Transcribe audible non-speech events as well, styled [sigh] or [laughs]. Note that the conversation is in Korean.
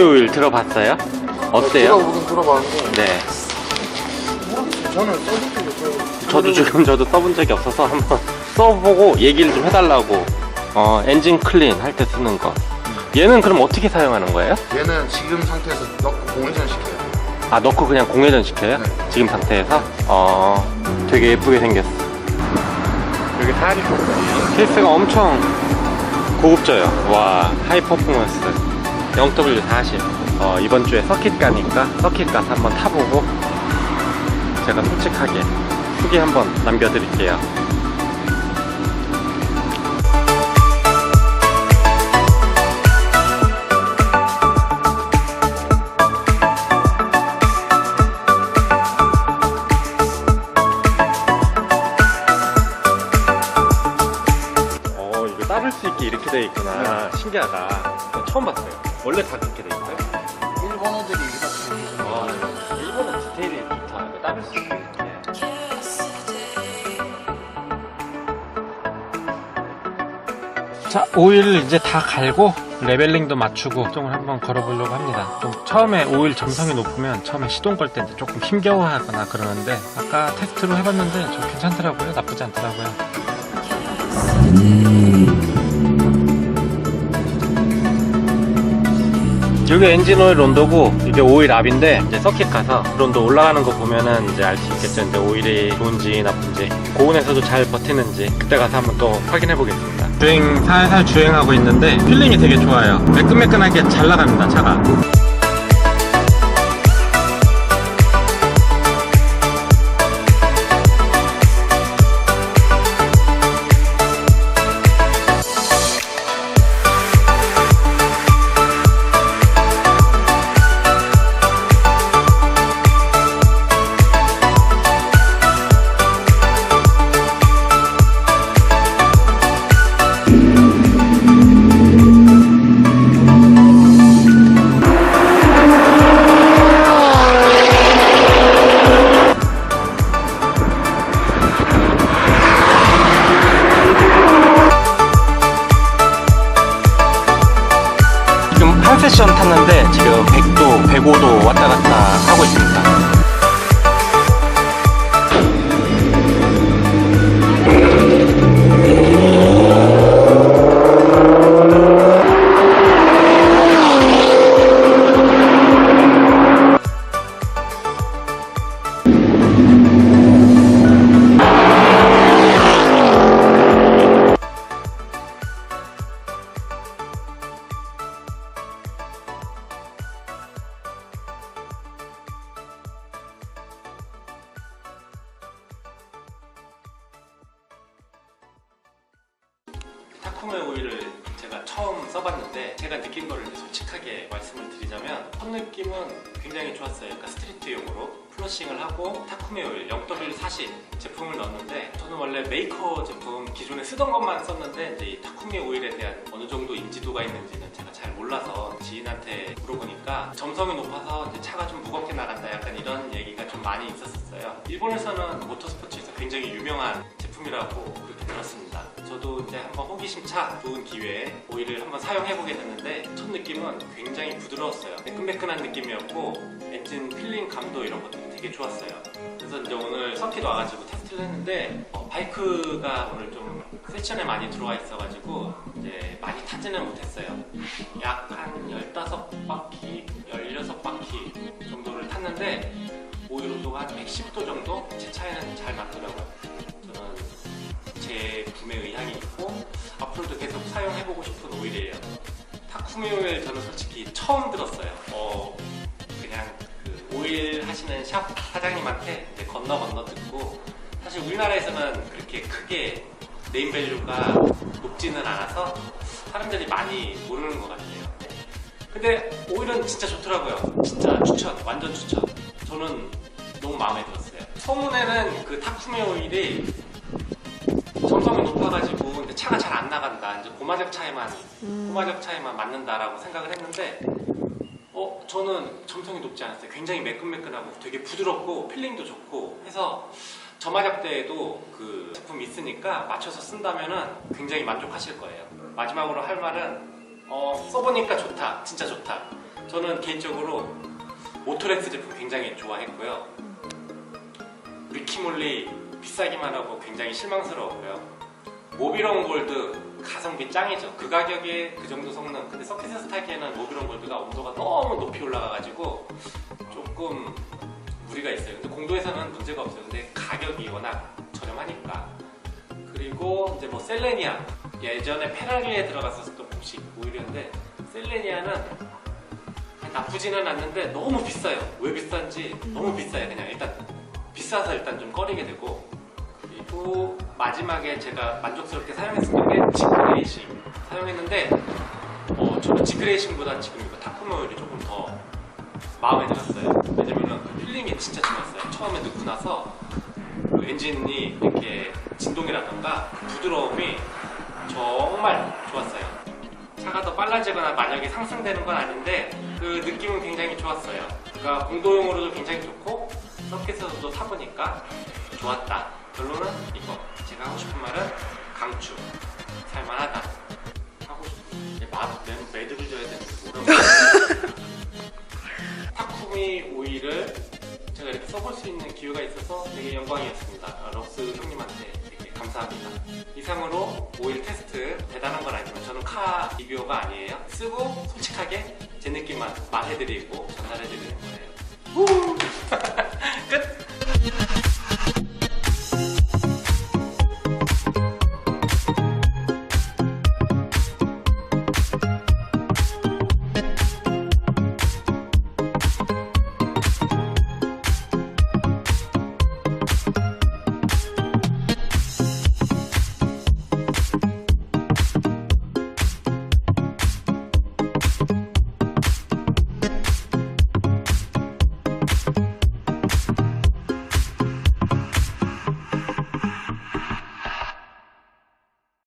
오일 들어봤어요? 어때요? 들어보긴 들어봤는데 네. 저는 써본 적이 없어요. 저도 지금 저도 써본 적이 없어서 한번 [laughs] 써보고 얘기를 좀 해달라고. 어, 엔진 클린 할 때 쓰는 거. 얘는 그럼 어떻게 사용하는 거예요? 얘는 지금 상태에서 넣고 공회전 시켜요. 아, 넣고 그냥 공회전 시켜요? 네. 지금 상태에서? 어, 되게 예쁘게 생겼어. 여기 사리 케이스가 엄청 고급져요. 와, 하이 퍼포먼스. 0W40. 어, 이번 주에 서킷 가니까 서킷 가서 한번 타보고 제가 솔직하게 후기 한번 남겨드릴게요. 어, 이거 따를 수 있게 이렇게 돼 있구나. 신기하다. 저 처음 봤어요. 원래 다 그렇게 돼 있어요? 일본 애들이 이렇게 와, 일본은 디테일이 좋다. 이거 따를 수 있게. 자, 오일을 이제 다 갈고 레벨링도 맞추고 시동을 한번 걸어보려고 합니다. 좀 처음에 오일 점성이 높으면 처음에 시동 걸 때 조금 힘겨워하거나 그러는데 아까 테스트로 해봤는데 좀 괜찮더라고요. 나쁘지 않더라고요. 여기 엔진 오일 론도고 이게 오일 압인데 이제 서킷 가서 론도 올라가는 거 보면은 이제 알 수 있겠죠. 근데 오일이 좋은지 나쁜지 고온에서도 잘 버티는지 그때 가서 한번 또 확인해 보겠습니다. 주행 살살 주행하고 있는데 필링이 되게 좋아요. 매끈매끈하게 잘 나갑니다 차가. 지금 한 세션 탔는데 지금 100도, 105도 왔다 갔다 하고 있습니다. 타쿠메 오일을 제가 처음 써봤는데 제가 느낀 거를 솔직하게 말씀을 드리자면 첫 느낌은 굉장히 좋았어요. 그러니까 스트리트용으로 플러싱을 하고 타쿠메 오일 0W40 제품을 넣었는데 저는 원래 메이커 제품 기존에 쓰던 것만 썼는데 이제 이 타쿠메 오일에 대한 어느 정도 인지도가 있는지는 제가 잘 몰라서 지인한테 물어보니까 점성이 높아서 이제 차가 좀 무겁게 나간다 약간 이런 얘기가 좀 많이 있었어요. 일본에서는 모터스포츠에서 굉장히 유명한 제품이라고 그렇게 들었습니다. 저도 이제 한번 호기심 차 좋은 기회에 오일을 한번 사용해보게 됐는데 첫 느낌은 굉장히 부드러웠어요. 매끈매끈한 느낌이었고 엔진 필링 감도 이런 것도 되게 좋았어요. 그래서 이제 오늘 서킷 와가지고 테스트를 했는데 어, 바이크가 오늘 좀 세션에 많이 들어와 있어가지고 이제 많이 타지는 못했어요. 약 한 15바퀴, 16바퀴 정도를 탔는데 오일 온도가 한 110도 정도? 제 차에는 잘 맞더라고요. 오일 저는 솔직히 처음 들었어요. 어, 그냥 그 오일 하시는 샵 사장님한테 이제 건너 건너 듣고 사실 우리나라에서는 그렇게 크게 네임밸류가 높지는 않아서 사람들이 많이 모르는 것 같아요. 근데 오일은 진짜 좋더라고요. 진짜 추천, 완전 추천. 저는 너무 마음에 들었어요. 소문에는 그 타쿠미 오일이 점성이 높아가지고 근데 차가 잘 안 나간다. 이제 고마적 차에만 고마적 차에만 맞는다라고 생각을 했는데 어 저는 점성이 높지 않았어요. 굉장히 매끈매끈하고 되게 부드럽고 필링도 좋고 해서 저마적대에도 그 제품 있으니까 맞춰서 쓴다면은 굉장히 만족하실 거예요. 마지막으로 할 말은 어, 써보니까 좋다. 진짜 좋다. 저는 개인적으로 오토렉스 제품 굉장히 좋아했고요. 리키몰리 비싸기만 하고 굉장히 실망스러웠고요. 모비런 골드 가성비 짱이죠. 그 가격에 그 정도 성능. 근데 서킷에서 타기에는 모비런 골드가 온도가 너무 높이 올라가가지고 조금 무리가 있어요. 근데 공도에서는 문제가 없어요. 근데 가격이 워낙 저렴하니까. 그리고 이제 뭐 셀레니아 예전에 페라리에 들어갔었던 공식 오일인데 셀레니아는 나쁘지는 않는데 너무 비싸요. 왜 비싼지 너무 비싸요. 그냥 일단 비싸서 일단 좀 꺼리게 되고 그리고 마지막에 제가 만족스럽게 사용했었던 게 지크레이싱 사용했는데 어, 저는 지크레이싱보다 지금 이거 오일이 조금 더 마음에 들었어요. 왜냐면은 그 필링이 진짜 좋았어요. 처음에 넣고 나서 그 엔진이 이렇게 진동이라던가 그 부드러움이 정말 좋았어요. 차가 더 빨라지거나 만약에 상승되는 건 아닌데 그 느낌은 굉장히 좋았어요. 그러니까 공도용으로도 굉장히 좋고 서킷에서도 타보니까 좋았다. 결론은 이거. 제가 하고 싶은 말은 강추. 살만하다. 하고 싶은 매- 매듭을 져야 되는데 뭐라고. [laughs] 타쿠미 오일을 제가 이렇게 써볼 수 있는 기회가 있어서 되게 영광이었습니다. 아, 럭스 형님한테 되게 감사합니다. 이상으로 오일 테스트 대단한 건 아니지만 저는 카 리뷰어가 아니에요. 쓰고 솔직하게 제 느낌만 말해드리고 전달해드리는 거예요.